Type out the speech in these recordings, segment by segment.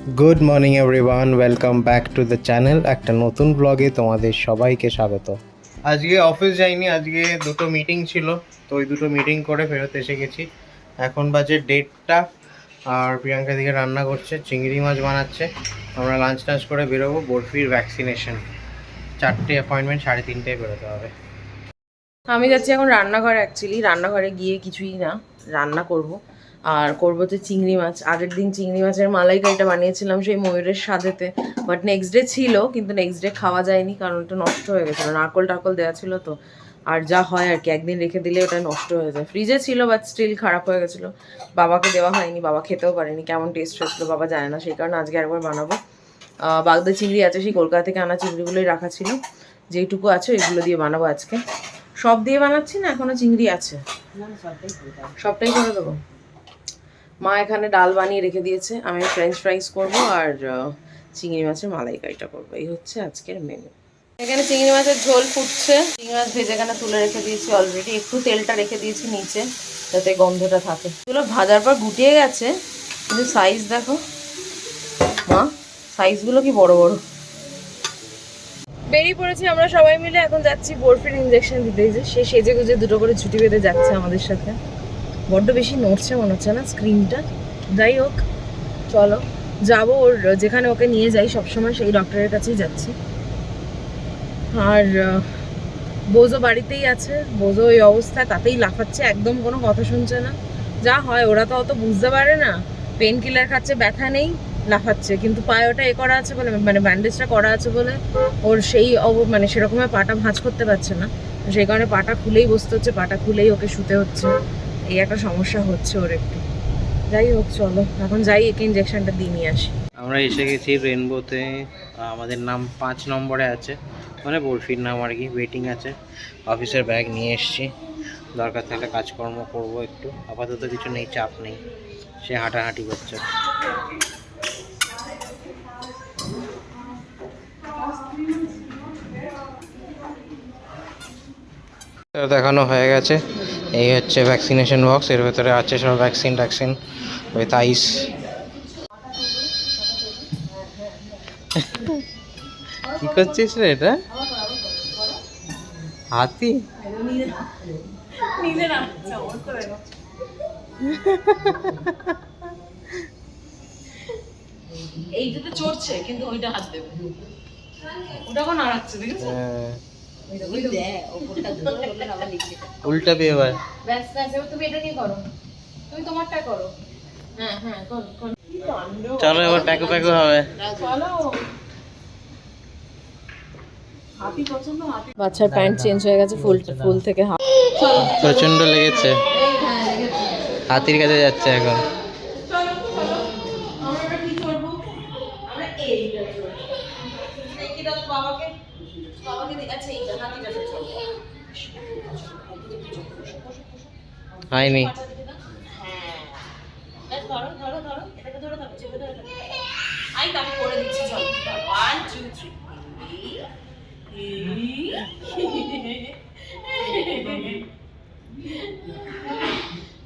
Good morning everyone welcome back to the channel একটা নতুন ব্লগে তোমাদের সবাইকে স্বাগত। আজকে অফিস যাইনি, আজকে দুটো মিটিং ছিল, তো ওই দুটো মিটিং করে ফেরত এসে গেছি। এখন বাজে ডেটটা আর প্রিয়াঙ্কা দিকে রান্না করছে, চিংড়ি মাছ বানাচ্ছে। আমরা লাঞ্চ টাঞ্চ করে বেরোবো, বরফির ভ্যাকসিনেশন চারটে অ্যাপয়েন্টমেন্ট সাড়ে তিনটেয় বেরোতে হবে। আমি যাচ্ছি এখন রান্নাঘরে অ্যাকচুয়ালি রান্নাঘরে গিয়ে কিছুই না, রান্না করব। আর করব তো চিংড়ি মাছ। আগের দিন চিংড়ি মাছের মালাইকারিটা বানিয়েছিলাম সেই ময়ূরের স্বাদেতে বাট নেক্সট ডে ছিল, কিন্তু নেক্সট ডে খাওয়া যায়নি কারণ ওটা নষ্ট হয়ে গেছিল। নারকল টাকল দেওয়া ছিল তো। আর যা হয় আর কি, একদিন রেখে দিলে ওটা নষ্ট হয়ে যায়। ফ্রিজে ছিল বাট স্টিল খারাপ হয়ে গেছিল। বাবাকে দেওয়া হয়নি, বাবা খেতেও পারেনি। কেমন টেস্ট হয়েছিলো বাবা জানে না, সেই কারণে আজকে একবার বানাবো। বাগদা চিংড়ি আছে, সেই কলকাতা থেকে আনা চিংড়িগুলোই রাখা ছিল। যেইটুকু আছে, ওইগুলো দিয়ে বানাবো আজকে। সব দিয়ে বানাচ্ছি না, এখনও চিংড়ি আছে? সবটাই করে দেবো। মা এখানে ডাল বানিয়ে রেখে দিয়েছে। আমি ফ্রেঞ্চ ফ্রাইস করব আর চিংড়ি মাছের মালাইকারিটা করব। এই হচ্ছে আজকের মেনু এখানে চিংড়ি মাছের ঝোল ফুটছে। চিংড়ি মাছ ভেজে এখানে তুলে রেখে দিয়েছি অলরেডি একটু তেলটা রেখে দিয়েছি নিচে, যাতে গন্ধটা থাকে। এগুলো ভাজার পর গুটিয়ে গেছে। কিন্তু সাইজ দেখো। মা সাইজগুলো কি বড় বড়? বেরিয়ে পড়েছি আমরা সবাই মিলে। এখন যাচ্ছি বরফির ইঞ্জেকশন দিতে। যে সে সেজে গুজে দুটো করে ছুটি বেঁধে যাচ্ছে আমাদের সাথে। বড্ড বেশি নড়ছে, মনে হচ্ছে না স্ক্রিনটা যাই হোক, চলো। যাব ওর, যেখানে ওকে নিয়ে যাই, সবসময় সেই ডক্টরের কাছেই যাচ্ছি। আর বোঝো বাড়িতেই আছে, বোঝো ওই অবস্থা তাতেই লাফাচ্ছে, একদম কোনো কথা শুনছে না। যা হয়, ওরা তো অত বুঝতে পারে না। পেন কিলার খাচ্ছে, ব্যথা নেই, লাফাচ্ছে। কিন্তু পায়ে ওটা এ করা আছে বলে মানে ব্যান্ডেজটা করা আছে বলে, ওর সেই অব- মানে সেরকমভাবে পাটা ভাঁজ করতে পারছে না। সেই কারণে পাটা খুলেই বসতে হচ্ছে, পাটা খুলেই ওকে শুতে হচ্ছে। এই একটা সমস্যা হচ্ছে ওর একটু। যাই হোক, চলো, এখন যাই, একে ইঞ্জেকশনটা দিয়ে নিয়ে আসি। আমরা এসে গেছি রেনবোতে আমাদের নাম পাঁচ নম্বরে আছে। মানে বরফির নাম আর কি ওয়েটিং আছে। অফিসের ব্যাগ নিয়ে এসছি। দরকার থাকলে কাজকর্ম করব একটু। আপাতত কিছু নেই, চাপ নেই। সে হাঁটাহাঁটি করছে। দেখানো হয়ে গেছে। এই হচ্ছে ভ্যাকসিনেশন বক্স এর ভেতরে আছে সব ভ্যাকসিন ট্যাকসিন উইথ আইস কি করছিস রে এটা? হাতি? এইটাতে চড়ছে কিন্তু ওইটা হাত দেবে। ওটা কোন নাড়াচ্ছে দেখেছ হ্যাঁ। উল্টা দিয়ে এবার। ব্যাস ব্যাস তুমি এটা নিয়ে করো। তুমি তোমারটা করো। হ্যাঁ হ্যাঁ করো চলো এবার প্যাকো প্যাকো হবে। চলো। বাচ্চার প্যান্ট চেঞ্জ হয়ে গেছে ফুল ফুল থেকে প্রচণ্ড লেগেছে। হাতির কাছে যাচ্ছে এখন। হয়নি।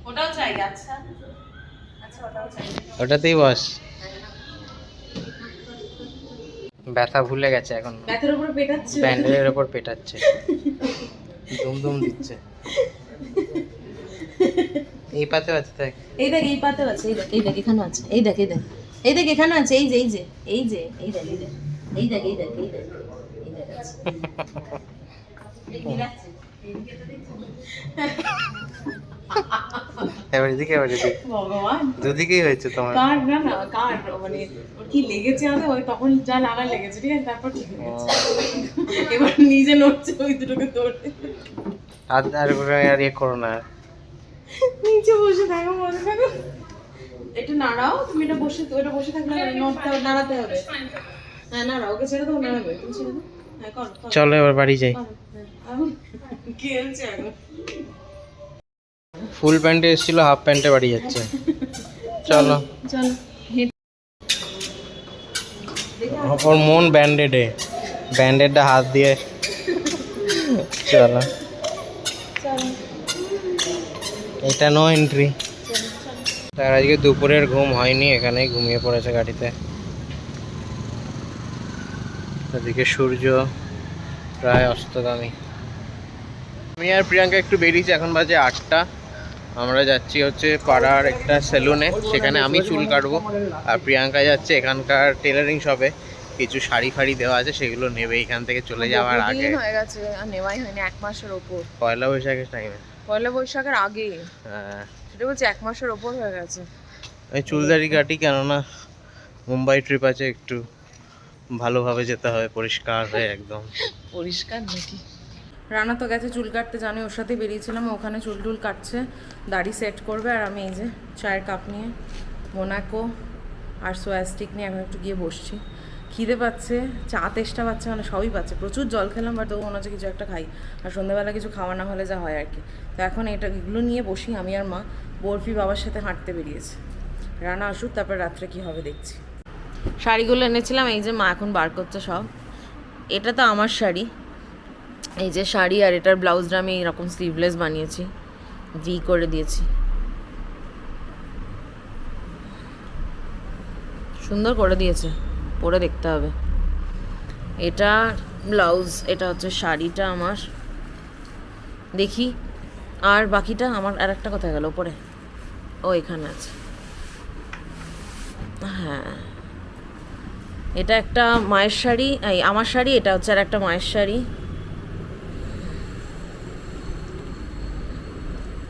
ওটাও চাই আচ্ছা আচ্ছা ওটাও চাই ওটাতেই বস। ব্যথা ভুলে গেছে এখন। ব্যাথের উপরে পেটাচ্ছে। প্যান্ডেলের ওপর পেটাচ্ছে। দুম দুম দিচ্ছে। এই পাতে আছে দেখ এই দেখ এই পাতেও আছে এই দেখ এই দেখ এখানে আছে এই দেখ এই দেখ এই দেখ এখানে আছে এই যে এই যে এই যে এই দেখ এই দেখ এই দেখ এই দেখ এই দেখ এই দেখ আছে। এই বিলাচ্ছে। এবার এদিকে এবার এদিকে ভগবান দুদিকেই হয়েছে তোমার কার না না কার মানে ওর কি লেগেছে আমাদের ওই তখন যা লাগা লেগেছে ঠিক আছে তারপর ঠিক হয়ে এবার নিজে নড়ছে ওই দুটোকে আর আর আর ইয়ে করো না নিচে বসে থাকো মনে থাকো। একটু নাড়াও তুমি এটা বসে ওটা বসে থাকলে নড়তে হবে। নাড়াতে হবে হ্যাঁ নাড়াও ওকে ছেড়ে দাও নাড়াবে তুমি ছেড়ে দাও। হ্যাঁ চলো এবার বাড়ি যাই। হ্যাঁ, এখন খেলছে এখন। ফুল প্যান্টে এসেছিল হাফ প্যান্টে বাড়ি যাচ্ছে। চলো। চলো ওর মন ব্যান্ডেডে ব্যান্ডেডটা হাত দিয়ে। চলো। এটা নো এন্ট্রি তার আজকে দুপুরের ঘুম হয়নি এখানেই ঘুমিয়ে পড়েছে গাড়িতে। ওদিকে সূর্য প্রায় অস্তগামী। আমি আর প্রিয়াঙ্কা একটু বেরিয়েছি এখন বাজে আটটা। আমরা যাচ্ছি হচ্ছে পাড়ার একটা সেলুনে সেখানে আমি চুল কাটবো আর প্রিয়াঙ্কা যাচ্ছে এখানকার টেলারিং শপে কিছু শাড়ি ফাড়ি দেওয়া আছে সেগুলো নেবে এখান থেকে চলে যাওয়ার আগে। হয়ে গেছে আর নেওয়াই হয়নি এক মাসের ওপর। পয়লা বৈশাখের টাইমে পয়লা বৈশাখের আগে। হ্যাঁ। সেটা বলছি এক মাসের ওপর হয়ে গেছে। আমি চুলদারি কাটি কেননা মুম্বাই ট্রিপ আছে একটু ভালোভাবে যেতে হবে পরিষ্কার হয়ে একদম। পরিষ্কার নাকি? রানা তো গেছে চুল কাটতে জানে ওর সাথে বেরিয়েছিলাম ওখানে চুল টুল কাটছে দাড়ি সেট করবে আর আমি এই যে চায়ের কাপ নিয়ে মোনাকো আর সোয়াস্টিক নিয়ে এখন একটু গিয়ে বসছি। খিদে পাচ্ছে, চা তেষ্টা পাচ্ছে মানে সবই পাচ্ছে। প্রচুর জল খেলাম বাট তবু মনে হচ্ছে কিছু একটা খাই। আর সন্ধ্যাবেলা কিছু খাওয়া না হলে যা হয় আর কি। তো এখন এটা, এগুলো নিয়ে বসি, আমি আর মা। বরফি বাবার সাথে হাঁটতে বেরিয়েছে। রানা আসুক, তারপর রাত্রে কি হবে দেখছি। শাড়িগুলো এনেছিলাম, এই যে মা এখন বার করছে সব। এটা তো আমার শাড়ি। এই যে শাড়ি আর এটার ব্লাউজটা আমি এরকম স্লিভলেস বানিয়েছি। ভি করে দিয়েছি। সুন্দর করে দিয়েছে। পরে দেখতে হবে। এটা ব্লাউজ, এটা হচ্ছে শাড়িটা আমার। দেখি, আর বাকিটা আমার আর একটা কোথায় গেল? ওপরে। ও, এখানে আছে। হ্যাঁ। এটা একটা মায়ের শাড়ি, এই আমার শাড়ি, এটা হচ্ছে আর একটা মায়ের শাড়ি।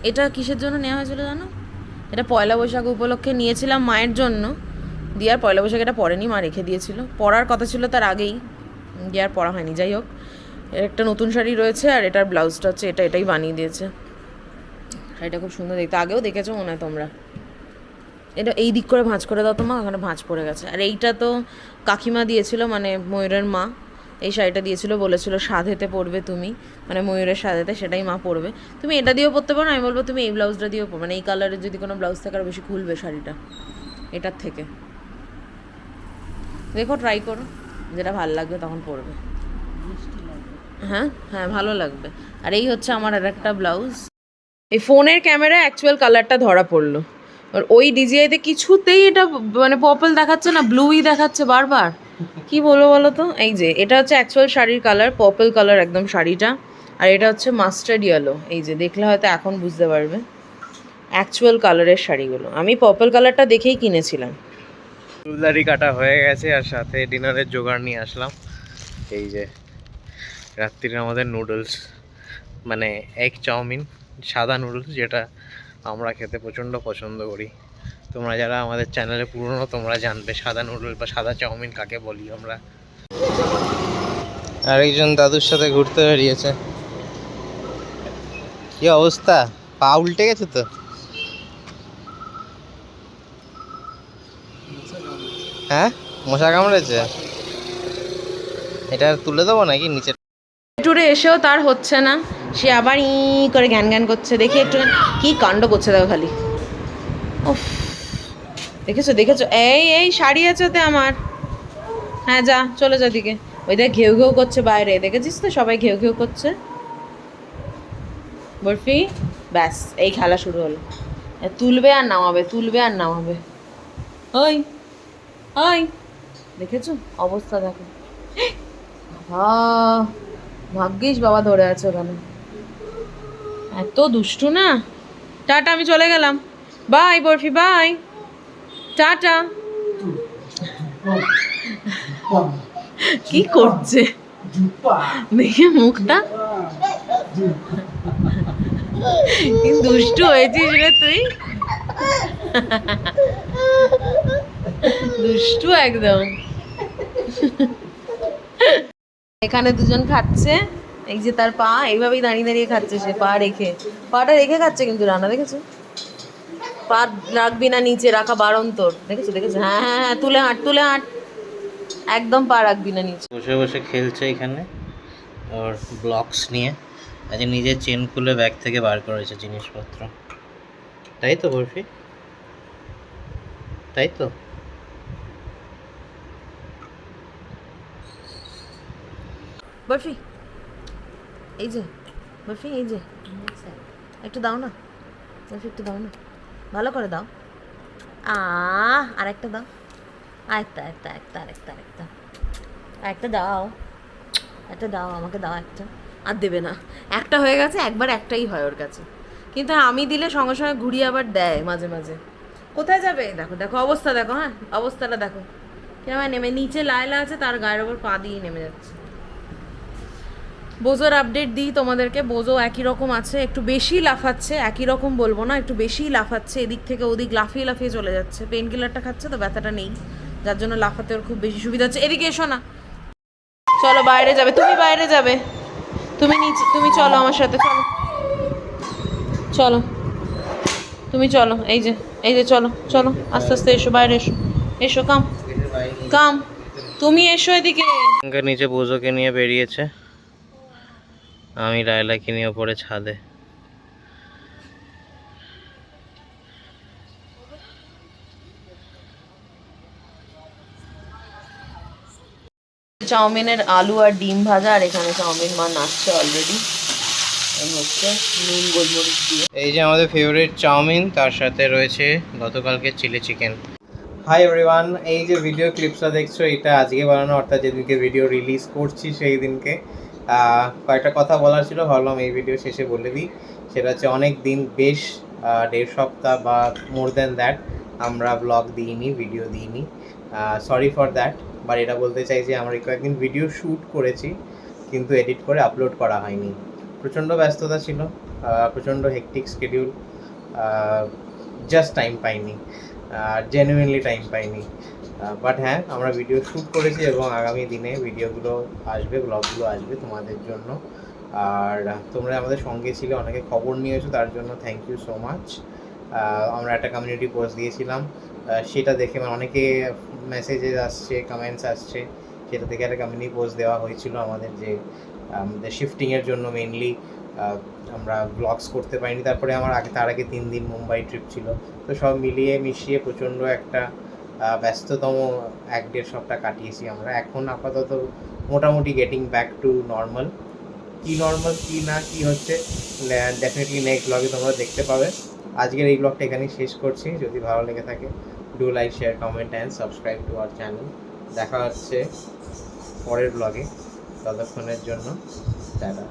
এটা কিসের জন্য নেওয়া হয়েছিল জানো? এটা পয়লা বৈশাখ উপলক্ষে নিয়েছিলাম মায়ের জন্য। দিয়ে আর পয়লা বৈশাখ এটা পরেনি মা রেখে দিয়েছিল। পরার কথা ছিল তার আগেই দিয়ে আর পরা হয়নি, যাই হোক। এর একটা নতুন শাড়ি রয়েছে আর এটার ব্লাউজটা হচ্ছে এটা, এটাই বানিয়ে দিয়েছে। শাড়িটা খুব সুন্দর দেখতে। আগেও দেখেছ মনে হয় তোমরা? এটা এই দিক করে ভাঁজ করে দাও তো মা, ওখানে ভাঁজ পড়ে গেছে। আর এইটা তো কাকিমা দিয়েছিল মানে ময়ূরের মা। এই শাড়িটা দিয়েছিল, বলেছিল সাধেতে পরবে তুমি। মানে ময়ূরের সাধেতে সেটাই মা পরবে। তুমি এটা দিয়েও পরতে পারো আমি বলব তুমি এই ব্লাউজটা দিয়েও মানে এই কালারের যদি কোনো ব্লাউজ থাকে আরও বেশি খুলবে শাড়িটা। এটার থেকে। দেখো ট্রাই করো। যেটা ভালো লাগবে তখন পরবে। হ্যাঁ হ্যাঁ ভালো লাগবে। আর এই হচ্ছে আমার আর একটা ব্লাউজ। এই ফোনের ক্যামেরা অ্যাকচুয়াল কালারটা ধরা পড়ল। আর ওই ডিজিআইতে কিছুতেই এটা মানে পার্পল দেখাচ্ছে না ব্লুই দেখাচ্ছে বারবার। কি বলব বলো তো? এই যে, এটা হচ্ছে অ্যাকচুয়াল শাড়ির কালার পার্পল কালার একদম শাড়িটা। আর এটা হচ্ছে মাস্টার্ড ইয়েলো এই যে, দেখলে হয়তো এখন বুঝতে পারবে। অ্যাকচুয়াল কালারের শাড়িগুলো। আমি পার্পল কালারটা দেখেই কিনেছিলাম। চুলদারি কাটা হয়ে গেছে আর সাথে ডিনারের জোগাড় নিয়ে আসলাম। এই যে, রাত্রির আমাদের নুডলস মানে এক চাউমিন সাদা নুডলস যেটা আমরা খেতে প্রচণ্ড পছন্দ করি। তোমরা যারা আমাদের চ্যানেলে পুরনো, তোমরা জানবে সাদা নুডলস বা সাদা চাউমিন কাকে বলি আমরা। আরেকজন দাদুর সাথে ঘুরতে বেরিয়েছে। কি অবস্থা? পা উল্টে গেছে তো? হ্যাঁ? মশা কামড়েছে? এটা তুলে দেবো নাকি নিচে? টুরে এসেও তার হচ্ছে না। সে আবার ই করে জ্ঞান জ্ঞান করছে। দেখি একটু কি কাণ্ড করছে দেখো খালি। দেখেছ দেখেছ? এই এই শাড়ি আছে ওতে আমার। হ্যাঁ যা, চলে যা দিকে ওই দেখ, ঘেউ ঘেউ করছে বাইরে। দেখেছিস তো সবাই ঘেউ ঘেউ করছে? বরফি, ব্যাস, এই খেলা শুরু হলো। তুলবে আর নামাবে, তুলবে আর নামাবে। ওই। ওই দেখেছ? অবস্থা দেখো। বাবা ভাগ্যিস বাবা ধরে আছে ওখানে। এত দুষ্টু না? টাটা আমি চলে গেলাম। Bye Barfi bye. টাটা। কি করছে? দেখে মুখটা। দুষ্টু হয়েছিস রে তুই? দুষ্টু একদম। এখানে দুজন খাচ্ছে, এই যে তার পা, এইভাবেই দাঁড়িয়ে দাঁড়িয়ে খাচ্ছে সে, পা রেখে। পাটা রেখে খাচ্ছে কিন্তু রান্না, দেখেছ? পা রাখবি না, নিচে রাখা বারণ তোর দেখেছ দেখেছ? হ্যাঁ হ্যাঁ হ্যাঁ তুলে হাঁট তুলে হাঁট একদম পা রাখবি না, নিচে। বসে বসে খেলছে এখানে, ওর ব্লকস নিয়ে। আজ নিজের চেন খুলে ব্যাগ থেকে বার করেছে জিনিসপত্র। তাই তো বরফি? তাই তো? বরফি, এই যে, বরফি, এই যে। একটু দাও না, বরফি একটু দাও না। ভালো করে দাও। আ আরেকটা দাও। আরেকটা আরেকটা আরেকটা আরেকটা আরেকটা। একটা দাও। একটা দাও, আমাকে দাও একটা। আর দেবে না। একটা হয়ে গেছে, একবার একটাই হয় ওর কাছে। কিন্তু আমি দিলে সঙ্গে সঙ্গে ঘুরিয়ে আবার দেয় মাঝে মাঝে। কোথায় যাবে? দেখো দেখো, অবস্থা দেখো হ্যাঁ? অবস্থাটা দেখো। কীরকম নেমে, নিচে লায়লা আছে, তার গায়ের ওপর পা দিয়ে নেমে যাচ্ছে। বোজোর আপডেট দিই তোমাদেরকে। বোজো একই রকম আছে, একটু বেশি লাফাচ্ছে, একই রকম বলব না, একটু বেশি লাফাচ্ছে, এদিক থেকে ওদিক লাফিয়ে লাফিয়ে চলে যাচ্ছে। পেন কিলারটা খাচ্ছে তো ব্যথাটা নেই, যার জন্য লাফাতে ওর খুব বেশি সুবিধা হচ্ছে। এদিকে এসো না। চলো বাইরে যাবে, তুমি বাইরে যাবে। তুমি নিচে, তুমি চলো আমার সাথে, চলো। চলো। তুমি চলো, এই যে এই যে চলো চলো, আস্তে আস্তে এসো, বাইরে এসো। এসো কাম কাম তুমি এসো এদিকে। নিচে বোঝোকে নিয়ে বেরিয়েছে। আমি লাইলাকে নিয়ে ওপরে ছাদে। চাউমিনের আলু আর ডিম ভাজা আর এখানে চাউমিন মা নাচছে অলরেডি এই হচ্ছে নুন গোলমরিচ দিয়ে। এই যে আমাদের ফেভারিট চাউমিন তার সাথে রয়েছে গতকালকে চিলি চিকেন হাই এভরিওয়ান এই যে ভিডিও ক্লিপসটা দেখছ এটা আজকে বানানো অর্থাৎ যেদিনকে ভিডিও রিলিজ করছি সেই দিনকে। কয়েকটা কথা বলার ছিল, ভাবলাম এই ভিডিও শেষে বলে দিই। সেটা হচ্ছে অনেক দিন বেশ দেড় সপ্তাহ বা মোর দ্যান দ্যাট আমরা ব্লগ দিইনি ভিডিও দিইনি। সরি ফর দ্যাট বাট এটা বলতে চাই যে আমরা কয়েকদিন ভিডিও শ্যুট করেছি, কিন্তু এডিট করে আপলোড করা হয়নি। প্রচণ্ড ব্যস্ততা ছিল প্রচণ্ড হেকটিক স্কেডিউল জাস্ট টাইম পাইনি জেনুইনলি টাইম পাইনি। বাট হ্যাঁ আমরা ভিডিও শ্যুট করেছি এবং আগামী দিনে ভিডিওগুলো আসবে ব্লগগুলো আসবে তোমাদের জন্য। আর তোমরা আমাদের সঙ্গে ছিলে, অনেকে খবর নিয়েছো, তার জন্য থ্যাংক ইউ সো মাচ আমরা একটা কমিউনিটি পোস্ট দিয়েছিলাম। সেটা দেখে মানে অনেকে মেসেজেস আসছে কমেন্টস আসছে। সেটা দেখে একটা কমিউনিটি পোস্ট দেওয়া হয়েছিল আমাদের যে আমাদের শিফটিংয়ের জন্য মেনলি আমরা ব্লগস করতে পারিনি। তারপরে আমার আগে, তার আগে তিন দিন মুম্বাই ট্রিপ ছিল। তো সব মিলিয়ে মিশিয়ে প্রচণ্ড একটা ব্যস্ততম এক দেড় সপ্তাহ কাটিয়েছি আমরা। এখন আপাতত মোটামুটি গেটিং ব্যাক টু নর্মাল কি নর্মাল কি না, কি হচ্ছে ডেফিনেটলি নেক্সট ব্লগে তোমরা দেখতে পাবে। আজকের এই ব্লগটা এখানেই শেষ করছি। যদি ভালো লেগে থাকে do like share comment and subscribe to our channel দেখা হচ্ছে পরের ব্লগে ততক্ষণের জন্য, টাটা।